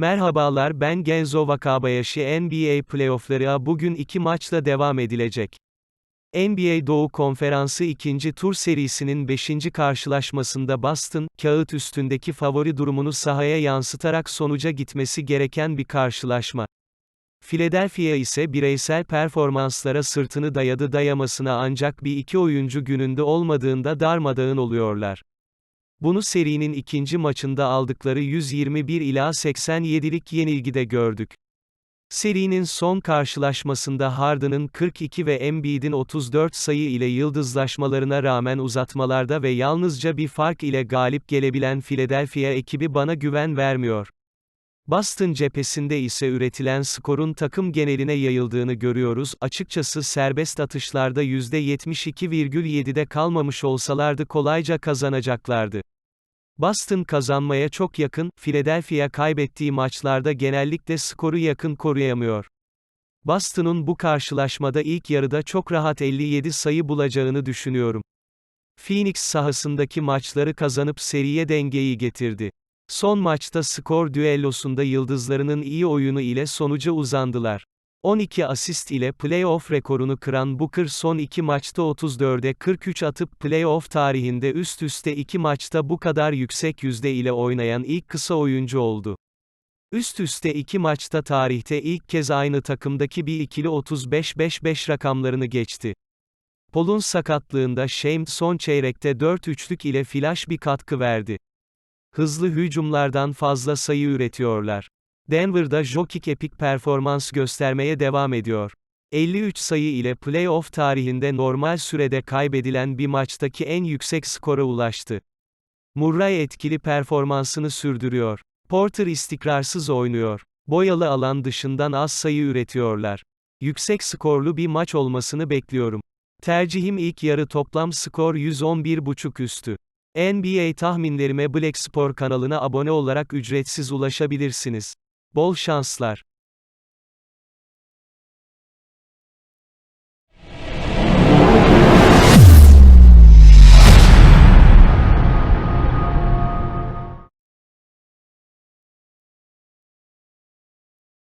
Merhabalar ben Genzo Wakabayashi NBA playoffları bugün iki maçla devam edilecek. NBA Doğu Konferansı ikinci tur serisinin 5. karşılaşmasında Boston, kağıt üstündeki favori durumunu sahaya yansıtarak sonuca gitmesi gereken bir karşılaşma. Philadelphia ise bireysel performanslara sırtını dayadı dayamasına ancak bir iki oyuncu gününde olmadığında darmadağın oluyorlar. Bunu serinin ikinci maçında aldıkları 121 ila 87'lik yenilgide gördük. Serinin son karşılaşmasında Harden'ın 42 ve Embiid'in 34 sayı ile yıldızlaşmalarına rağmen uzatmalarda ve yalnızca bir fark ile galip gelebilen Philadelphia ekibi bana güven vermiyor. Boston cephesinde ise üretilen skorun takım geneline yayıldığını görüyoruz. Açıkçası serbest atışlarda %72,7'de kalmamış olsalardı kolayca kazanacaklardı. Boston kazanmaya çok yakın, Philadelphia kaybettiği maçlarda genellikle skoru yakın koruyamıyor. Boston'un bu karşılaşmada ilk yarıda çok rahat 57 sayı bulacağını düşünüyorum. Phoenix sahasındaki maçları kazanıp seriye dengeyi getirdi. Son maçta skor düellosunda yıldızlarının iyi oyunu ile sonuca uzandılar. 12 asist ile playoff rekorunu kıran Booker son iki maçta 34'e 43 atıp playoff tarihinde üst üste iki maçta bu kadar yüksek yüzde ile oynayan ilk kısa oyuncu oldu. Üst üste iki maçta tarihte ilk kez aynı takımdaki bir ikili 35-5-5 rakamlarını geçti. Paul'un sakatlığında Shame son çeyrekte 4 üçlük ile flash bir katkı verdi. Hızlı hücumlardan fazla sayı üretiyorlar. Denver'da Jokic epik performans göstermeye devam ediyor. 53 sayı ile playoff tarihinde normal sürede kaybedilen bir maçtaki en yüksek skora ulaştı. Murray etkili performansını sürdürüyor. Porter istikrarsız oynuyor. Boyalı alan dışından az sayı üretiyorlar. Yüksek skorlu bir maç olmasını bekliyorum. Tercihim ilk yarı toplam skor 111.5 üstü. NBA tahminlerime Black Spor kanalına abone olarak ücretsiz ulaşabilirsiniz. Bol şanslar.